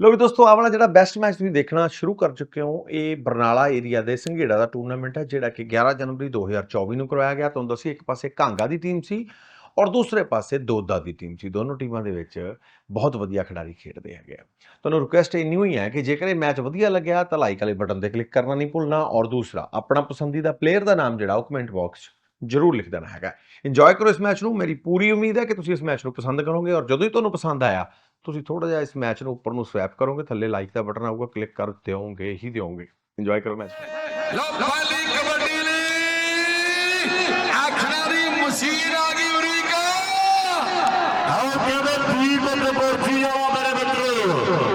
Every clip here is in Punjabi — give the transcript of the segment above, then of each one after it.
ਲੋਕ ਦੋਸਤੋ ਆਪਣਾ ਜਿਹੜਾ ਬੈਸਟ ਮੈਚ ਤੁਸੀਂ ਦੇਖਣਾ ਸ਼ੁਰੂ ਕਰ ਚੁੱਕੇ ਹੋ, ਇਹ ਬਰਨਾਲਾ ਏਰੀਆ ਦੇ ਸੰਘੇੜਾ ਦਾ ਟੂਰਨਾਮੈਂਟ ਹੈ, ਜਿਹੜਾ ਕਿ 11 ਜਨਵਰੀ 2024 ਨੂੰ ਕਰਵਾਇਆ ਗਿਆ। ਤੁਹਾਨੂੰ ਦੱਸੀ ਇੱਕ ਪਾਸੇ ਕਾਂਗਾ ਦੀ ਟੀਮ ਸੀ ਔਰ ਦੂਸਰੇ ਪਾਸੇ ਦੋਦਾ ਦੀ ਟੀਮ ਸੀ ਦੋਨੋਂ ਟੀਮਾਂ ਦੇ ਵਿੱਚ ਬਹੁਤ ਵਧੀਆ ਖਿਡਾਰੀ ਖੇਡਦੇ ਹੈਗੇ ਆ। ਤੁਹਾਨੂੰ ਰਿਕੁਐਸਟ ਇਹ ਨਿਊ ਹੈ ਕਿ ਜੇਕਰ ਇਹ ਮੈਚ ਵਧੀਆ ਲੱਗਿਆ ਤਾਂ ਲਾਈਕ ਵਾਲੇ ਬਟਨ ਤੇ ਕਲਿੱਕ ਕਰਨਾ ਨਹੀਂ ਭੁੱਲਣਾ ਔਰ ਦੂਸਰਾ, ਆਪਣਾ ਪਸੰਦੀਦਾ ਪਲੇਅਰ ਦਾ ਨਾਮ ਜਿਹੜਾ ਉਹ ਕਮੈਂਟ ਬਾਕਸ ਜ਼ਰੂਰ ਲਿਖ ਦੇਣਾ ਹੈਗਾ। ਇੰਜੋਏ ਕਰੋ ਇਸ ਮੈਚ ਨੂੰ, ਮੇਰੀ ਪੂਰੀ ਉਮੀਦ ਹੈ ਕਿ ਤੁਸੀਂ ਇਸ ਮੈਚ ਨੂੰ ਪਸੰਦ ਕਰੋਗੇ ਔਰ ਜਦੋਂ ਹੀ ਤੁਹਾਨੂੰ ਪਸੰਦ ਆਇਆ, ਤੁਸੀਂ ਥੋੜਾ ਜਿਹਾ ਇਸ ਮੈਚ ਨੂੰ ਉੱਪਰ ਨੂੰ ਸਵੈਪ ਕਰੋਗੇ, ਥੱਲੇ ਲਾਈਕ ਦਾ ਬਟਨ ਆਊਗਾ ਕਲਿੱਕ ਕਰ ਦਿਓਗੇ, ਹੀ ਦਿਓਗੇ। ਇੰਜੋਏ ਕਰੋ ਮੈਚ ਲੋ ਪਾਲੀ ਕਬੱਡੀ ਲਈ ਆਖਣਾ ਦੀ ਮਸ਼ੀਨ ਆ ਗਈ আমাদের দুই বছর পর ফিরে আমার বেড়ে বেড়ে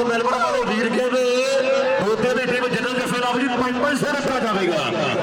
ਵਿੱਚ ਮਿਲਵਣ ਵਾਲੇ ਵੀਰ ਕੇ ਦੇ ਉਹਦੇ ਦੀ ਟੀਮ ਜਿੰਨਾ ਕਿਸੇ ਨਾਲ ਵੀ 5-500 ਰੁਪਏ ਜਾਵੇਗਾ।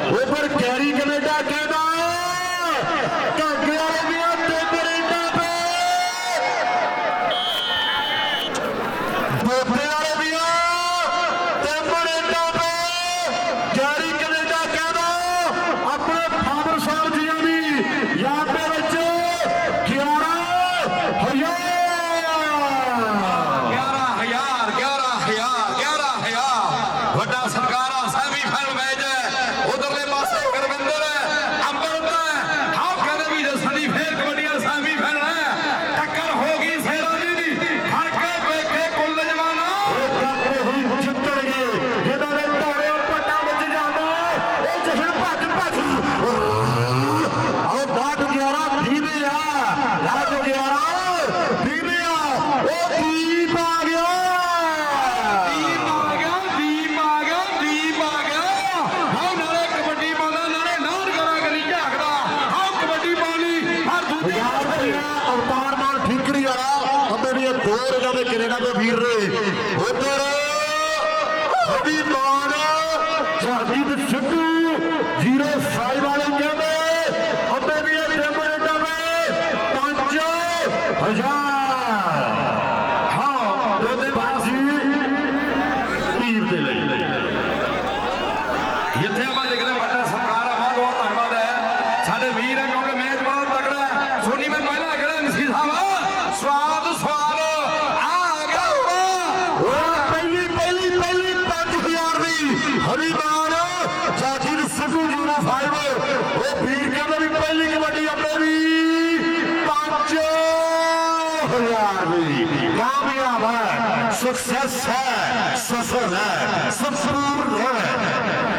आवी कामयाब है सक्सेस है सफल है संपूर्ण है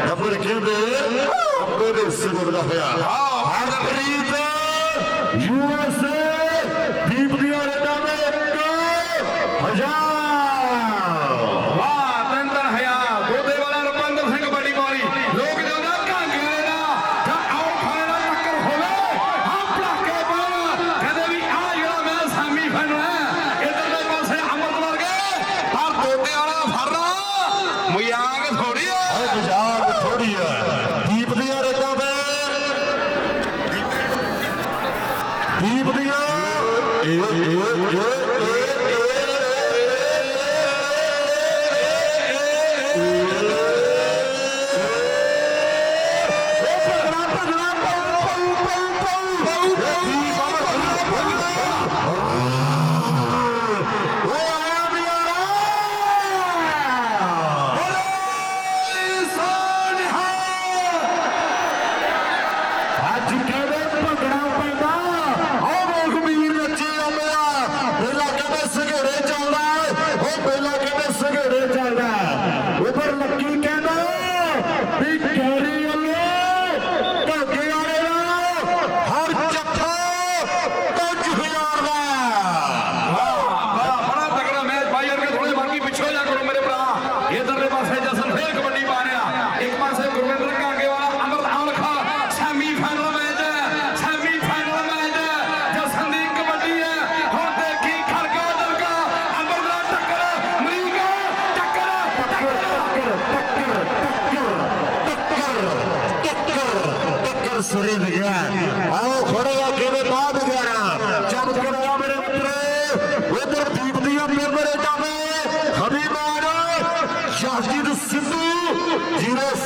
नंबर के में अपने से बोलना हुआ भारत प्रीत यूएसए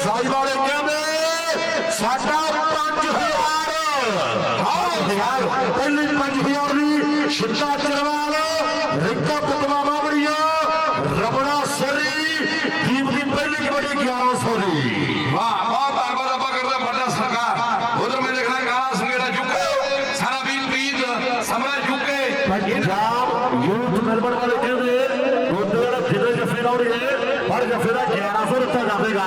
ਭਾਈ ਵਾਲੇ ਕਹਿੰਦੇ ਸਾਡਾ 5000 ਹਾਂ ਪਹਿਲੀ 5000 ਦੀ ਸ਼ਿੱਤਾ ਚਰਵਾਲ ਰਿੱਕਾ ਪੁੱਤਵਾ ਬਾਬੜੀਆ ਰਬੜਾ ਸਰੀ ਟੀਮ ਦੀ ਪਹਿਲੀ ਕਬੱਡੀ 1100 ਦੀ। ਵਾਹ ਬਹੁਤ ਧੰਨਵਾਦ ਆਪਾਂ ਕਰਦੇ ਹਾਂ ਵੱਡਾ ਸਰਕਾਰ। ਉਧਰ ਮੈਂ ਦੇਖਣਾ ਕਾਲਾ ਸੰਗੇੜਾ ਚੁੱਕੇ ਸਾਰਾ ਵੀਰ ਪ੍ਰੀਤ ਸਮਰਾ ਚੁੱਕੇ ਪੰਜਾਬ ਯੂਥ ਮੈਲਬਨ ਵਾਲੇ ਕਹਿੰਦੇ ਉਹਦੇ ਵਾਲਾ ਫਿਰੇ ਜਫੇ ਲਾਉਣਗੇ ਪਰ ਜਫੇ ਦਾ 1100 ਦਿੱਤਾ ਜਾਵੇਗਾ।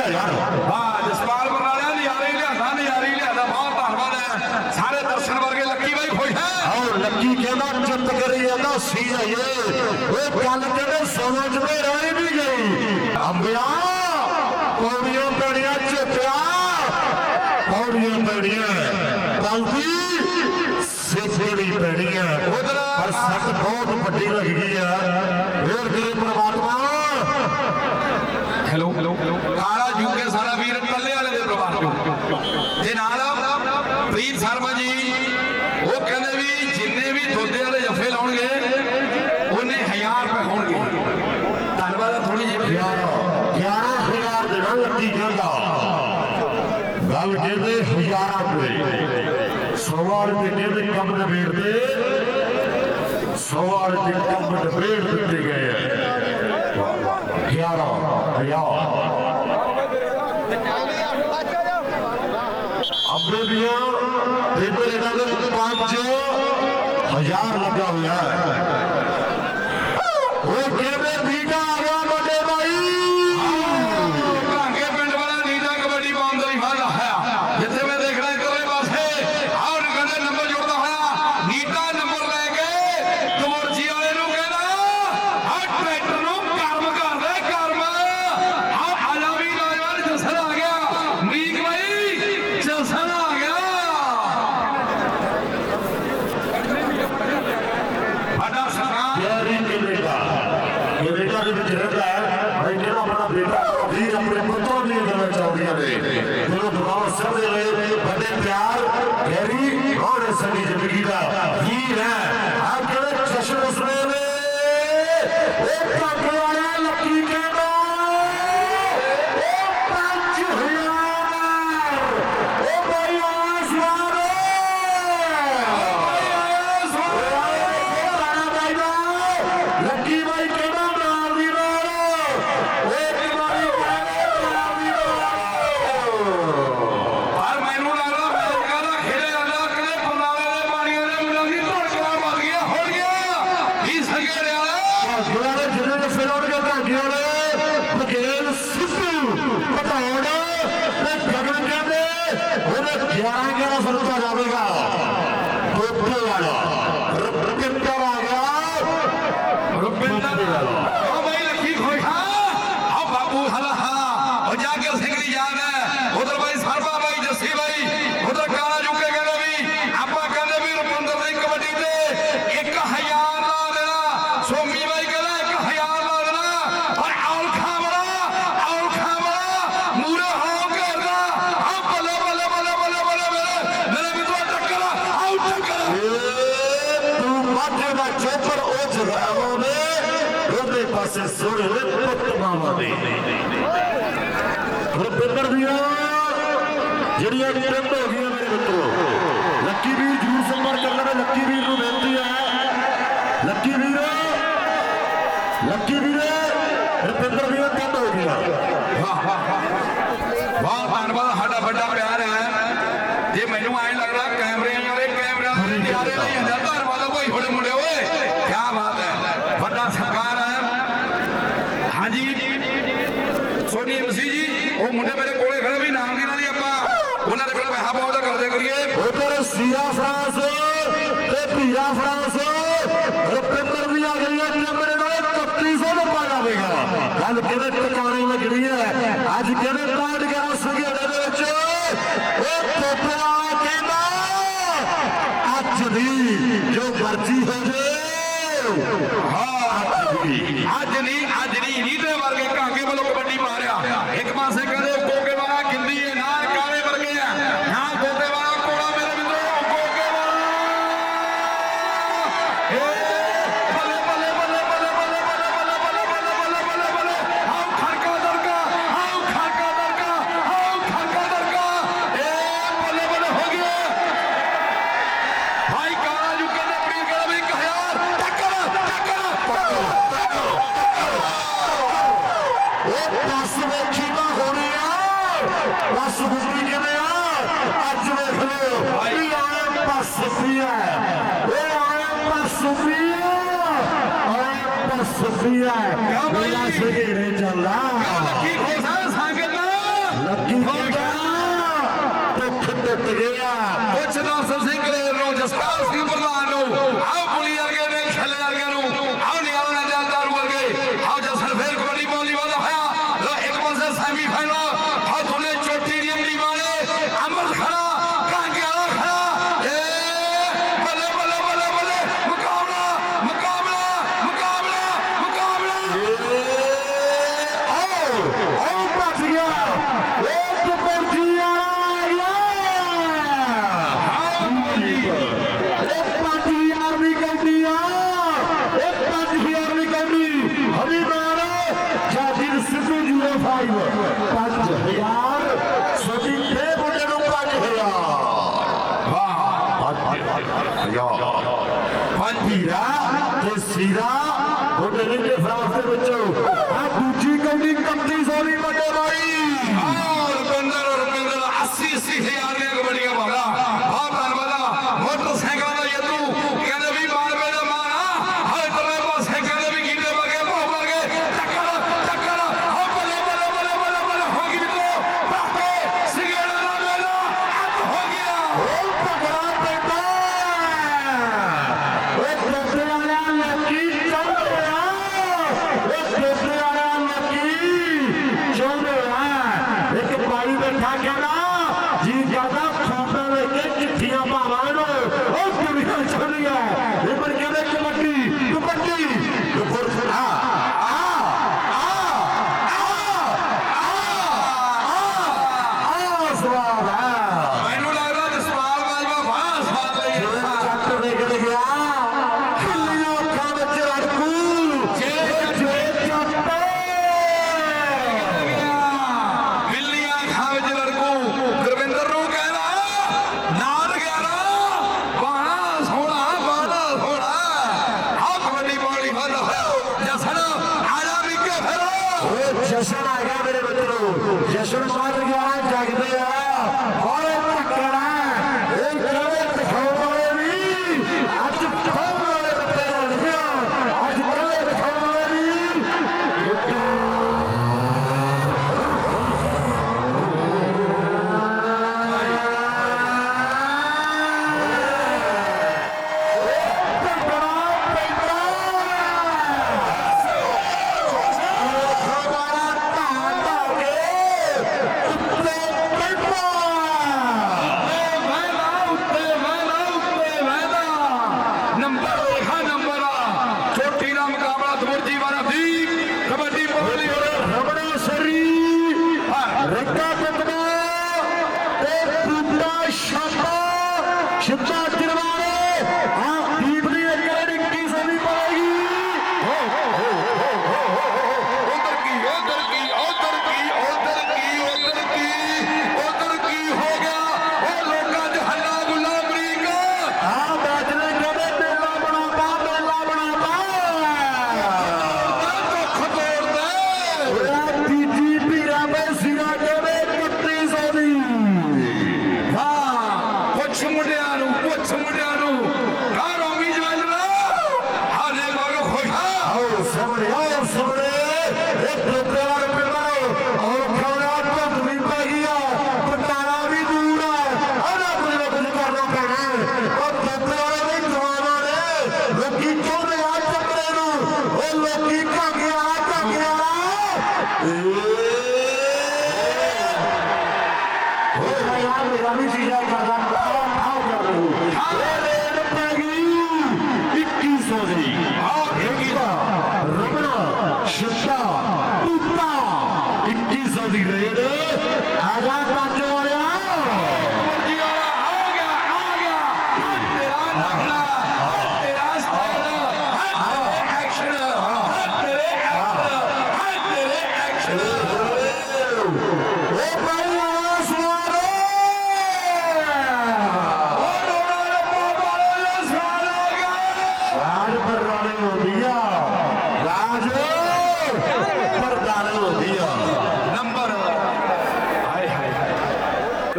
ਸੀ ਆਏ। ਉਹ ਗੱਲ ਕਹਿੰਦੇ ਸਮਝ ਮੇ ਰਹਿ ਵੀ ਗਈ ਅੰਬਿਆ ਪੌੜੀਆਂ ਪੈੜੀਆਂ ਚੁੱਪਿਆ ਪੌੜੀਆਂ ਪੈੜੀਆਂ ਪੰਦੀ ਸਿੱਖੜੀ ਪੈੜੀਆਂ ਪਰ ਸੱਟ ਬਹੁਤ ਵੱਡੀ ਲੱਗ ਗਈ ਆ। ਫੇਰ ਤੇਰੇ ਪ੍ਰਮਾਤਮਾ। ਹੈਲੋ ਕਾਲਾ ਯੂਕੇ ਸਾਰਾ ਵੀਰ ਕੱਲੇ ਵਾਲੇ ਦੇ ਪਰਿਵਾਰ ਚੋਂ ਤੇ ਨਾਲ ਪ੍ਰੀਤ ਸ਼ਰਮਾ ਜੀ ਉਹ ਕਹਿੰਦੇ ਵੀ ਜਿੰਨੇ ਵੀ ਦੋਦੇ ਵਾਲੇ ਜੱਫੇ ਲਾਉਣਗੇ ਉਹਨੇ 1000 ਰੁਪਏ ਹੋਣਗੇ ਧੰਨਵਾਦ ਥੋੜੀ ਜਿਹੀ 11000 ਦੇਣਾ ਲੱਗੀ ਕਹਿੰਦਾ ਗੱਲ ਕਹਿੰਦੇ ਹਜ਼ਾਰਾਂ ਰੁਪਏ ਸਵਾਲ ਤੇ ਕਹਿੰਦੇ ਕੰਮ ਨਵੇੜਦੇ ਸਵਾਲ ਤੇ ਕੰਮ ਨਵੇੜ ਦਿੱਤੇ ਗਏ ਆ 11 ਹਜ਼ਾਰ ਅੱਬੇ ਦੀਆਂ ਬੇਬੇ ਇਹਨਾਂ ਦੇ 5000 ਲੱਗਾ ਹੋਇਆ ਹੈ ਉਹ ਕਹਿੰਦੇ ਵੀਟਾ ਆ ਗਿਆ ਵੱਡੇ ਭਾਈ ਭਾਂਗੇ ਪਿੰਡ ਵਾਲਾ ਨੀਦਾ ਕਬੱਡੀ ਪਾਉਣ ਦਾ ਹੀ ਫਾਇਦਾ ਹੋਇਆ ਜਿੱਥੇ ਮੈਂ ਦੇਖਣਾ ਇੱਧਰਲੇ ਪਾਸੇ ਆਹ ਉਹਨੂੰ ਕਹਿੰਦੇ ਨੰਬਰ ਜੁੜਦਾ ਹੋਇਆ ਨੀਦਾ ਨੰਬਰ ਲੈ ਕੇ ਦਮੋਰਜੀ ਵਾਲੇ ਨੂੰ ਕਹਿੰਦਾ ਆਹ ਟਰੈਕਟਰ ਨੂੰ ਕਰਮ ਕਰਦੇ ਕਰਮ ਆਹ ਆਲਾ ਵੀ ਨੌਜਵਾਨ ਜਸਨ ਆ ਗਿਆ ਮੀਕ ਬਾਈ ਜਸਨ ਆ ਗਿਆ ਸਾਡਾ ਸਰਕਾਰ ਯਾਰੀ ਕੈਨੇਡਾ ਕੈਨੇਡਾ ਦੇ ਵਿੱਚ ਰਹਿੰਦਾ ਹੈ ਮੈਂ ਜਿਹੜਾ ਆਪਣਾ ਬੇਟਾ ਵੀਰ ਆਪਣੇ ਪੁੱਤਰ ਦੀ ਗੱਲਾਂ ਚਾਹੁੰਦੀਆਂ ਨੇ ਸਮਝ ਬਗਾਵ ਸਭ ਵੱਡੇ ਪਿਆਰ ਗਹਿਰੀ ਔਰ ਸਾਡੀ ਜ਼ਿੰਦਗੀ ਦਾ। ਉਹਨੇ 11 11 ਫਰਤਾ ਜਾਵੇਗਾ ਟੋਪੇ ਵਾਲਾ ਰਪਿੰਦਰ ਆ ਗਿਆ ਰੁਪਿੰਦਰ ਉਹ ਬਾਈ ਲੱਖੀ ਖੁਸ਼ ਆ ਆ ਬਾਬੂ ਹਲਾ ਹਾਂ ਉਹ ਜਾਗਰ ਸਿੰਘ ਦੀ ਯਾਦ ਹੈ ਉਧਰ ਬਾਈ ਸਰਬਾ ਬਾਈ ਜੱਸੀ ਬਾਈ ਉਧਰ ਕਾਲਾ ਜੁਕੇ ਕਹਿੰਦੇ ਵੀ ਆਪਾਂ ਕਹਿੰਦੇ ਵੀ ਰੁਪਿੰਦਰ ਦੀ ਕਬੱਡੀ ਤੇ 1000 ਲਾ ਦੇਣਾ ਸੋਮੀ ਬਾਈ ਕਹਿੰਦਾ 1000 ਲਾ ਦੇਣਾ ਔਰ ਔਲਖਾ ਬੜਾ ਔਲਖਾ ਬੜਾ ਮੂਰੇ ਹੋ ਕਰਦਾ ਆ ਬੱਲੇ ਬੱਲੇ ਬੱਲੇ ਬੱਲੇ ਬੱਲੇ ਬੱਲੇ ਮੇਰੇ ਵੀ ਤੂੰ ਟੱਕਰ ਆਉ ਟੱਕਰ ਏ ਤੂੰ ਮਾਝੇ ਦਾ ਚੋਪਰ ਉਹ ਜਗਾਵੋ ਨੇ ਉਹਦੇ ਪਾਸੇ ਲੈ ਪੁੱਤ ਮਾਵਾ ਦੇ ਰੁਪਿੰਦਰ ਦੀਆਂ ਜਿਹੜੀਆਂ ਟ੍ਰਿਪ ਹੋ ਗਈਆਂ ਮੇਰੇ ਮਿੱਤਰੋ ਲੱਕੀ ਵੀਰ ਜਰੂਰ ਸੰਪਰਕ ਕਰ ਲੈਣਾ ਲੱਕੀ ਵੀਰ ਨੂੰ ਬੇਨਤੀ ਹੈ। ਲੱਕੀ ਵੀਰ ਲੱਕੀ ਵੀਰ ਰੁਪਿੰਦਰ ਦੀਆਂ ਟ੍ਰਿਪ ਹੋ ਗਈਆਂ। ਬਹੁਤ ਧੰਨਵਾਦ ਸਾਡਾ ਵੱਡਾ ਪਿਆਰ ਹੈ। ਜੇ ਮੈਨੂੰ ਐਂ ਲੱਗਦਾ ਕੈਮਰਿਆਂ ਵਾਲੇ ਕੈਮਰਿਆਂ ਦੇ ਨਿਆਰੇ ਨਹੀਂ ਹੁੰਦਾ। ਉਹ ਮੁੰਡੇ ਮੇਰੇ ਕੋਲੇ ਖੜਾ ਵੀ ਨਾਮ ਦੀ ਨਾਲ ਹੀ ਆਪਾਂ। ਉਹਨਾਂ ਦੇ ਕੋਲ ਪੈਸਾ ਬਹੁਤ ਕਰਦੇ ਕਰੀਏ। ਉਧਰ ਸੀਆ ਫਰਾਂਸ ਤੇ ਪੀਆ ਫਰਾਂਸ। ਰੁਪਿੰਦਰ ਵੀ ਆ ਗਈ ਹੈ ਮੇਰੇ ਨਾਲ 3100 ਰੁਪਏ ਆਵੇਗਾ ਗੱਲ ਕਿਹਦੇ ਟਿਕਾਣੇ ਲੱਗਣੀ ਹੈ। ਅੱਜ ਕਿਹਦੇ ਕਾਰਡ ਗਿਆ ਸੰਘੇੜੇ ਦੇ ਵਿੱਚ? ਉਹ ਪੋਪਲਾ ਕਹਿੰਦਾ ਅੱਜ ਦੀ ਜੋ ਮਰਜ਼ੀ ਹੋ ਜੇ ਹਾਂ ਅੱਜ ਦੀ nossas igrejas, onde ڪندي ڪمي ਸੋਲੀ وٽي ਮਾਰੀ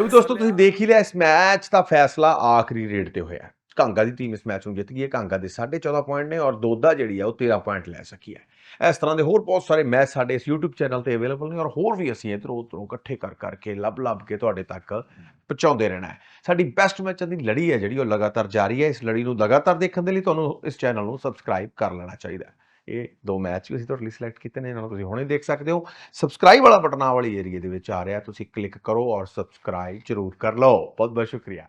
ਕਿਉਂਕਿ ਦੋਸਤੋ, ਤੁਸੀਂ ਦੇਖ ਹੀ ਲਿਆ, ਇਸ ਮੈਚ ਦਾ ਫੈਸਲਾ ਆਖਰੀ ਰੇਡ ਤੇ ਹੋਇਆ। ਹੈ। ਕਾਂਗਾ ਦੀ ਟੀਮ ਇਸ ਮੈਚ ਨੂੰ ਜਿੱਤ ਗਈ ਹੈ। ਕਾਂਗਾ ਦੇ 14.5 ਪੁਆਇੰਟ ਨੇ ਔਰ ਦੋਦਾ ਜਿਹੜੀ ਆ, ਉਹ 13 ਪੁਆਇੰਟ ਲੈ ਸਕੀ ਹੈ। ਇਸ ਤਰ੍ਹਾਂ ਦੇ ਹੋਰ ਬਹੁਤ ਸਾਰੇ ਮੈਚ ਸਾਡੇ ਇਸ YouTube ਚੈਨਲ ਤੇ ਅਵੇਲੇਬਲ ਨੇ ਔਰ ਹੋਰ ਵੀ ਅਸੀਂ ਇਧਰੋਂ ਉਧਰੋਂ ਇਕੱਠੇ ਕਰ, ਕਰਕੇ ਲੱਭ ਲੱਭ ਕੇ ਤੁਹਾਡੇ ਤੱਕ ਪਹੁੰਚਾਉਂਦੇ ਰਹਿਣਾ ਹੈ। ਸਾਡੀ ਬੈਸਟ ਮੈਚਾਂ ਦੀ ਲੜੀ ਹੈ ਜਿਹੜੀ ਉਹ ਲਗਾਤਾਰ ਜਾਰੀ ਹੈ। ਇਸ ਲੜੀ ਨੂੰ ਲਗਾਤਾਰ ਦੇਖਣ ਦੇ ਲਈ ਤੁਹਾਨੂੰ ਇਸ ਚੈਨਲ ਨੂੰ ਸਬਸਕ੍ਰਾਈਬ ਕਰ ਲੈਣਾ ਚਾਹੀਦਾ ਹੈ। ਇਹ ਦੋ ਮੈਚ ਵੀ ਅਸੀਂ ਤੁਹਾਡੇ ਲਈ ਸਿਲੈਕਟ ਕੀਤੇ ਨੇ, ਇਹਨਾਂ ਨੂੰ ਤੁਸੀਂ ਹੁਣੇ ਦੇਖ ਸਕਦੇ ਹੋ। ਸਬਸਕ੍ਰਾਈਬ ਵਾਲਾ ਬਟਨ ਆ ਵਾਲੀ ਏਰੀਆ ਦੇ ਵਿੱਚ ਆ ਰਿਹਾ, ਤੁਸੀਂ ਕਲਿੱਕ ਕਰੋ ਔਰ ਸਬਸਕ੍ਰਾਈਬ ਜ਼ਰੂਰ ਕਰ ਲਓ। ਬਹੁਤ ਬਹੁਤ ਸ਼ੁਕਰੀਆ।